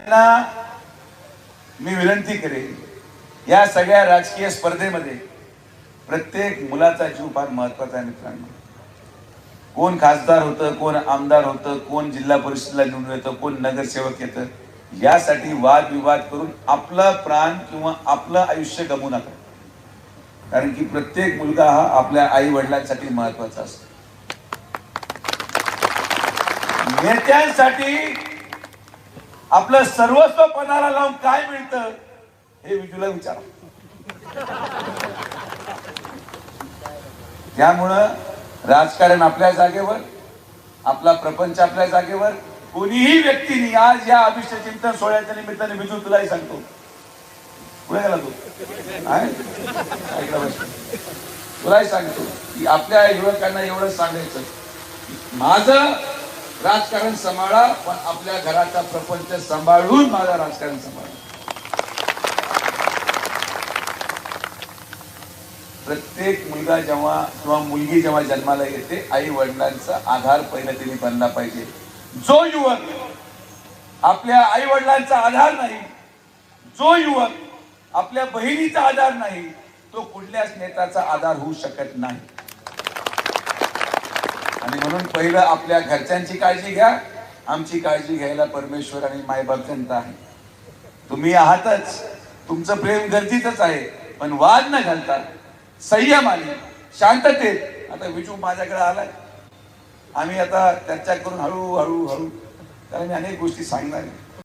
त्यांना मी विनंती करेन या सगळ्या राजकीय स्पर्धेमध्ये प्रत्येक मुलाचा जीव फार महत्त्वाचा आहे मित्रांनो. कोण खासदार होतं कोण आमदार होतं कोण जिल्हा परिषदला निवडून येतं कोण नगरसेवक येतं यासाठी वादविवाद करून आपला प्राण किंवा आपलं आयुष्य गमवू नका. कारण की प्रत्येक मुलगा हा आपल्या आई वडिलांसाठी महत्त्वाचा असतो. नेत्यांसाठी आपलं सर्वस्व पणाला लावून काय मिळतं हे विजूला विचारा त्यामुळं राजकारण आपल्या जागेवर आपला प्रपंच आपल्या जागेवर कोणीही व्यक्तीने आज या अभिष्ट चिंतन सोहळ्याच्या निमित्ताने विजू तुलाही सांगतो. पुढे गेला तू. तुलाही सांगतो की आपल्या युवकांना एवढं सांगायचं. माझं राजकारण सांभाळा पण आपल्या घराचा प्रपंच सांभाळून माझा राजकारण सांभाळा. प्रत्येक मुलगा जेव्हा किंवा मुलगी जेव्हा जन्माला येते आई वडिलांचा आधार पहिला तिने बनला पाहिजे. जो युवक आपल्या आई वडिलांचा आधार नाही जो युवक आपल्या बहिणीचा आधार नाही तो कुठल्याच नेत्याचा आधार होऊ शकत नाही. आणि म्हणून पहिलं आपल्या घरच्यांची काळजी घ्या. आमची काळजी घ्यायला परमेश्वर आणि मायबाप जनता आहे. तुम्ही आहातच. तुमचं प्रेम गरजेचंच आहे. पण वाद न घालता संयमाने शांततेत आता विजू माझ्याकडे आलाय. आम्ही आता चर्चा करून हळू हळू त्याला मी अनेक गोष्टी सांगणार